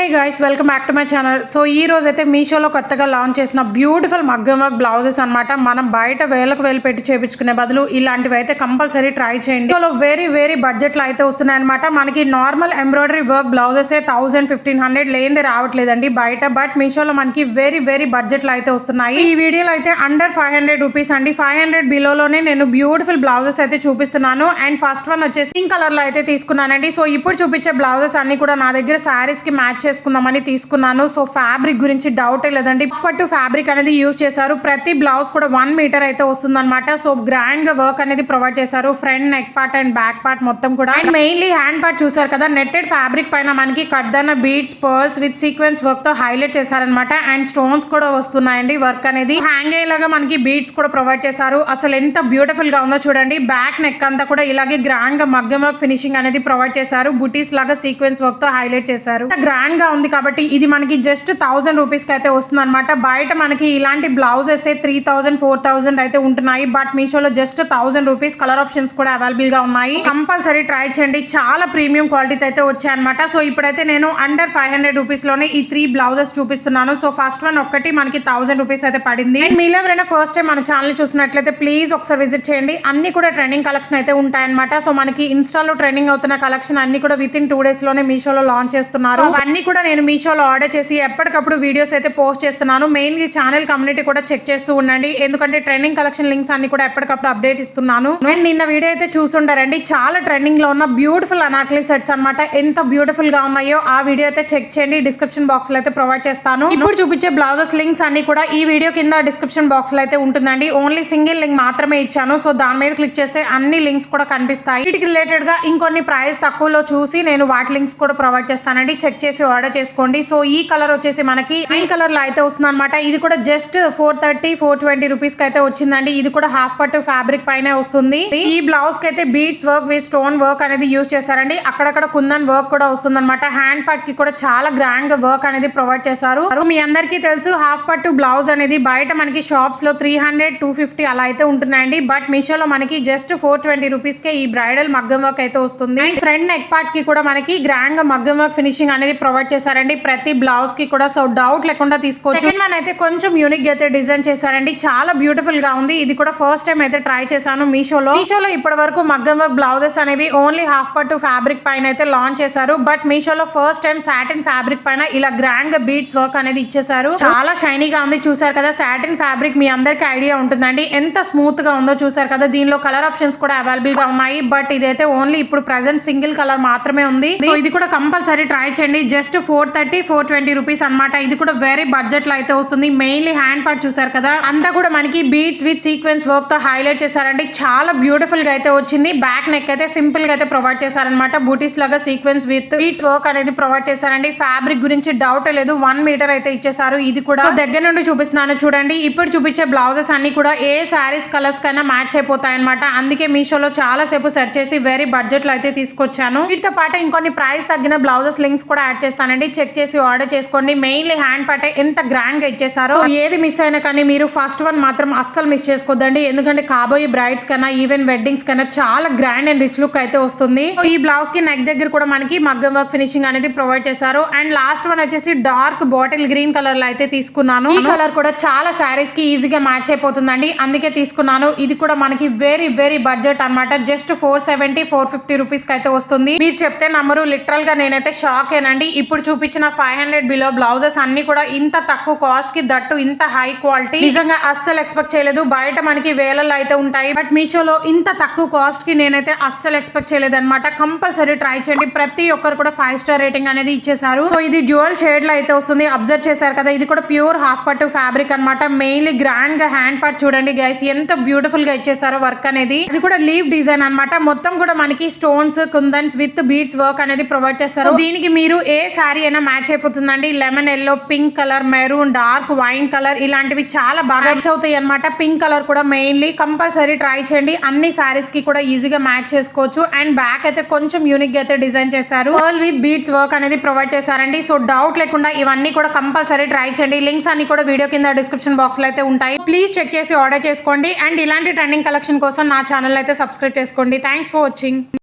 Hey guys welcome back to my channel so ఈ రోజు అయితే మీషోలో కొత్తగా లాంచ్ చేసిన బ్యూటిఫుల్ మగ్గం వర్క్ బ్లౌజెస్ అన్నమాట. మనం బయట వేలకు వేలు పెట్టి చేపించుకునే బదులు ఇలాంటివి అయితే కంపల్సరీ ట్రై చేయండి. సో వెరీ వెరీ బడ్జెట్లో అయితే వస్తున్నాయన్నమాట. మనకి normal embroidery work blouses thousand fifteen hundred లేనిదే రావట్లేదండి బయట బట్ మీషోలో మనకి వెరీ వెరీ బడ్జెట్లో అయితే వస్తున్నాయి. ఈ వీడియోలో అయితే అండర్ ఫైవ్ హండ్రెడ్ రూపీస్ అండి. ఫైవ్ హండ్రెడ్ బిలోలోనే నేను బ్యూటిఫుల్ బ్లౌజెస్ అయితే చూపిస్తున్నాను. అండ్ ఫస్ట్ వన్ వచ్చేసి పింక్ కలర్లో అయితే తీసుకున్నానండి. సో ఇప్పుడు చూపించే బ్లౌజెస్ అన్ని కూడా నా దగ్గర శారీస్కి మ్యాచ్ చేసుకుందామని తీసుకున్నాను. సో ఫ్యాబ్రిక్ గురించి డౌట్ లేదండి. పట్టు ఫ్యాబ్రిక్ అనేది యూజ్ చేశారు. ప్రతి బ్లౌజ్ కూడా వన్ మీటర్ అయితే వస్తుందన్నమాట. సో గ్రాండ్గా వర్క్ అనేది ప్రొవైడ్ చేశారు. Front neck part and back part మొత్తం కూడా. అండ్ మెయిన్లీ హ్యాండ్ పార్ట్ చూసారు కదా నెట్టెడ్ ఫ్యాబ్రిక్ పైన మనకి కడ్దన్న బీడ్స్ పర్ల్స్ విత్ సీక్వెన్స్ వర్క్తో హైలైట్ చేశారనమాట అండ్ స్టోన్స్ కూడా వస్తున్నాయండి వర్క్ అనేది. హ్యాంగ్ అయ్యేలాగా మనకి బీడ్స్ కూడా ప్రొవైడ్ చేశారు. అసలు ఎంత బ్యూటిఫుల్గా ఉందో చూడండి. బ్యాక్ నెక్ అంతా కూడా ఇలాగే గ్రాండ్గా మగ్గం వర్క్ ఫినిషింగ్ అనేది ప్రొవైడ్ చేశారు. బుటీస్ లాగా సీక్వెన్స్ వర్క్తో హైలైట్ చేశారు. గ్రాండ్ గా ఉంది కాబట్టి ఇది మనకి జస్ట్ థౌసండ్ రూపీస్కి అయితే వస్తుంది అనమాట బయట మనకి ఇలాంటి blouses three thousand four thousand అయితే ఉంటున్నాయి. బట్ మీషోలో just thousand rupees colour options కూడా అవైలబుల్గా ఉన్నాయి. కంపల్సరీ ట్రై చేయండి. చాలా ప్రీమియం క్వాలిటీ అయితే వచ్చాయి అనమాట సో ఇప్పుడైతే నేను అండర్ ఫైవ్ హండ్రెడ్ రూపీస్లోనే ఈ త్రీ బ్లౌజెస్ చూపిస్తున్నాను. సో ఫస్ట్ వన్ ఒక్కటి మనకి థౌసండ్ రూపీస్ అయితే పడింది. And మీలో ఎవరైనా ఫస్ట్ టైం మన ఛానల్ చూసినట్లయితే ప్లీజ్ ఒకసారి విజిట్ చేయండి. అన్ని కూడా ట్రెండింగ్ కలెక్షన్ అయితే ఉంటాయన్నమాట. సో మనకి ఇన్స్టాలో ట్రెండింగ్ అవుతున్న కలెక్షన్ అన్ని కూడా విత్ ఇన్ టూ డేస్లోనే మీషోలో లాంచ్ చేస్తున్నారు. అన్ని కూడా నేను మీషోలో ఆర్డర్ చేసి ఎప్పటికప్పుడు వీడియోస్ అయితే పోస్ట్ చేస్తున్నాను. మెయిన్ ఛానల్ కమ్యూనిటీ కూడా చెక్ చేస్తూ ఉండండి. ఎందుకంటే ట్రెండింగ్ కలెక్షన్ లింక్స్ అన్ని కూడా ఎప్పటికప్పుడు అప్డేట్ ఇస్తున్నాను. అండ్ నిన్న వీడియో అయితే చూసుంటారండి చాలా ట్రెండింగ్లో ఉన్న బ్యూటిఫుల్ అనాక్లీ సెట్స్ అన్నమాట. ఎంత బ్యూటిఫుల్గా ఉన్నాయో ఆ వీడియో అయితే చెక్ చేయండి. డిస్క్రిప్షన్ బాక్స్లో అయితే ప్రొవైడ్ చేస్తాను. ఇప్పుడు చూపించే బ్లౌజెస్ లింక్స్ అన్ని కూడా ఈ వీడియో కింద డిస్క్రిప్షన్ బాక్స్లో అయితే ఉంటుందండి. ఓన్లీ సింగిల్ లింక్ మాత్రమే ఇచ్చాను. సో దాని మీద క్లిక్ చేస్తే అన్ని లింక్స్ కూడా కనిపిస్తాయి. వీటికి రిలేటెడ్గా ఇంకొన్ని ప్రైస్ తక్కువలో చూసి నేను వాటి లింక్స్ కూడా ప్రొవైడ్ చేస్తానండి. చెక్ చేసి ఆర్డర్ చేసుకోండి. సో ఈ కలర్ వచ్చేసి మనకి ఈ కలర్లో అయితే వస్తుంది అనమాట ఇది కూడా just four thirty four twenty రూపీస్కి అయితే వచ్చిందండి. ఇది కూడా హాఫ్ పట్టు ఫ్యాబ్రిక్ పైన వస్తుంది. ఈ బ్లౌజ్కి అయితే beads work with stone work అనేది యూస్ చేశారండి. అక్కడక్కడ కుందన్ వర్క్ కూడా వస్తుంది అనమాట హ్యాండ్ పట్కి కూడా చాలా గ్రాండ్గా వర్క్ అనేది ప్రొవైడ్ చేశారు. మీ అందరికీ తెలుసు హాఫ్ పట్టు బ్లౌజ్ అనేది బయట మనకి షాప్స్లో త్రీ హండ్రెడ్ టూ ఫిఫ్టీ అలా అయితే ఉంటున్నాయండి. బట్ మీషోలో మనకి జస్ట్ ఫోర్ ట్వంటీ రూపీస్ కే ఈ బ్రైడల్ మగ్గం వర్క్ అయితే వస్తుంది. ఫ్రంట్ నెక్ పార్ట్కి కూడా మనకి గ్రాండ్గా మగ్గం వర్క్ ఫినిషింగ్ అనేది ప్రొవైడ్ చేశారండి. ప్రతి బ్లౌజ్కి కూడా సో డౌట్ లేకుండా తీసుకోవచ్చు. సెకండ్ వన్ అయితే కొంచెం యూనిక్ అయితే డిజైన్ చేశారండి. చాలా బ్యూటిఫుల్గా ఉంది. ఇది కూడా ఫస్ట్ టైం అయితే ట్రై చేశాను మీషోలో. మీషోలో ఇప్పటి వరకు మగ్గం వర్క్ బ్లౌజెస్ అనేవి ఓన్లీ హాఫ్ పట్టు ఫ్యాబ్రిక్ పైన అయితే లాంచ్ చేశారు. బట్ మీషోలో ఫస్ట్ టైం సాటిన్ ఫ్యాబ్రిక్ పైన ఇలా గ్రాండ్గా బీట్స్ వర్క్ అనేది ఇచ్చేసారు చాలా షైనీగా ఉంది. చూసారు కదా సాటిన్ ఫ్యాబ్రిక్ మీ అందరికి ఐడియా ఉంటుందండి. ఎంత స్మూత్గా ఉందో చూసారు కదా దీనిలో కలర్ ఆప్షన్స్ కూడా అవైలబుల్గా ఉన్నాయి. బట్ ఇదైతే ఓన్లీ ఇప్పుడు ప్రెసెంట్ సింగిల్ కలర్ మాత్రమే ఉంది. ఇది కూడా కంపల్సరీ ట్రై చేయండి. Just four thirty four twenty rupees అనమాట ఇది కూడా వెరీ బడ్జెట్లో అయితే వస్తుంది. మెయిన్లీ హ్యాండ్ పార్ట్ చూసారు కదా. అంతా కూడా మనకి బీట్స్ విత్ సీక్వెన్స్ వర్క్తో హైలైట్ చేశారండి. చాలా బ్యూటిఫుల్గా అయితే వచ్చింది. బ్యాక్ నెక్ అయితే సింపుల్గా అయితే ప్రొవైడ్ చేశారనమాట బూటీస్ లాగా సీక్వెన్స్ విత్ బీట్స్ వర్క్ అనేది ప్రొవైడ్ చేశారండి. ఫ్యాబ్రిక్ గురించి డౌట్ లేదు. వన్ మీటర్ అయితే ఇచ్చేసారు ఇది కూడా దగ్గర నుండి చూపిస్తున్నాను చూడండి. ఇప్పుడు చూపించే బ్లౌజెస్ అన్ని కూడా ఏ శారీస్ కలర్స్ కైనా మ్యాచ్ అయిపోతాయి అనమాట అందుకే మీషోలో చాలా సేపు సెర్చ్ చేసి వెరీ బడ్జెట్లో అయితే తీసుకొచ్చాను. వీటితో పాటు ఇంకొన్ని ప్రైస్ తగ్గిన బ్లౌజెస్ లింక్స్ కూడా యాడ్ చేస్తాను. చేస్తానండి. చెక్ చేసి ఆర్డర్ చేసుకోండి. మెయిన్లీ హ్యాండ్ పార్ట్ ఎంత గ్రాండ్గా ఇచ్చేసారు ఏది మిస్ అయినా కానీ మీరు ఫస్ట్ వన్ మాత్రం అస్సలు మిస్ చేసుకోవద్దండి ఎందుకంటే కాబోయే బ్రైడ్స్ కన్నా ఈవెన్ వెడ్డింగ్స్ కన్నా చాలా గ్రాండ్ అండ్ రిచ్ లుక్ అయితే వస్తుంది. సో ఈ బ్లౌజ్కి నెక్ దగ్గర కూడా మనకి మగ్గం వర్క్ ఫినిషింగ్ అనేది ప్రొవైడ్ చేశారు. అండ్ లాస్ట్ వన్ వచ్చేసి డార్క్ బాటిల్ గ్రీన్ కలర్లో అయితే తీసుకున్నాను. ఈ కలర్ కూడా చాలా శారీస్కి ఈజీగా మ్యాచ్ అయిపోతుందండి. అందుకే తీసుకున్నాను. ఇది కూడా మనకి వెరీ వెరీ బడ్జెట్ అన్నమాట. Just four seventy four fifty రూపీస్కి అయితే వస్తుంది. మీరు చెప్తే నమ్మరు లిటరల్గా నేనైతే షాక్ ఏనండి. ఇప్పుడు చూపించిన ఫైవ్ హండ్రెడ్ బిలో బ్లౌజెస్ అన్ని కూడా ఇంత తక్కువ కాస్ట్కి దట్టు ఇంత హై క్వాలిటీ నిజంగా అస్సలు ఎక్స్పెక్ట్ చేయలేదు. బయట మనకి వేలల్లో అయితే ఉంటాయి. బట్ మీషోలో ఇంత తక్కువ కాస్ట్కి నేనైతే అస్సలు ఎక్స్పెక్ట్ చేయలేదు అనమాట కంపల్సరీ ట్రై చేయండి. ప్రతి ఒక్కరు కూడా ఫైవ్ స్టార్ రేటింగ్ అనేది ఇచ్చేసారు సో ఇది డ్యూయల్ షేడ్లో అయితే వస్తుంది. అబ్జర్వ్ చేశారు కదా ఇది కూడా ప్యూర్ హాఫ్ పట్టు ఫ్యాబ్రిక్ అన్నమాట. మెయిన్లీ గ్రాండ్గా హ్యాండ్ పార్ట్ చూడండి గైస్ ఎంత బ్యూటిఫుల్గా ఇచ్చేసారో వర్క్ అనేది. ఇది కూడా లీవ్ డిజైన్ అన్నమాట. మొత్తం కూడా మనకి stones kundans with beads work అనేది ప్రొవైడ్ చేస్తారు. దీనికి మీరు ఏ శారీ అయినా మ్యాచ్ అయిపోతుందండి. Lemon yellow pink colour maroon dark wine colour ఇలాంటివి చాలా బాగా మ్యాచ్ అవుతాయి అనమాట పింక్ కలర్ కూడా మెయిన్లీ కంపల్సరీ ట్రై చేయండి. అన్ని శారీస్కి కూడా ఈజీగా మ్యాచ్ చేసుకోవచ్చు. అండ్ బ్యాక్ అయితే కొంచెం యూనిక్గా అయితే డిజైన్ చేశారు. పర్ల్ విత్ బీట్స్ వర్క్ అనేది ప్రొవైడ్ చేశారండి. సో డౌట్ లేకుండా ఇవన్నీ కూడా కంపల్సరీ ట్రై చేయండి. లింక్స్ అన్ని కూడా వీడియో కింద డిస్క్రిప్షన్ బాక్స్లో అయితే ఉంటాయి. ప్లీజ్ చెక్ చేసి ఆర్డర్ చేసుకోండి. అండ్ ఇలాంటి ట్రెండింగ్ కలెక్షన్ కోసం నా ఛానల్ అయితే సబ్స్క్రైబ్ చేసుకోండి. Thanks for watching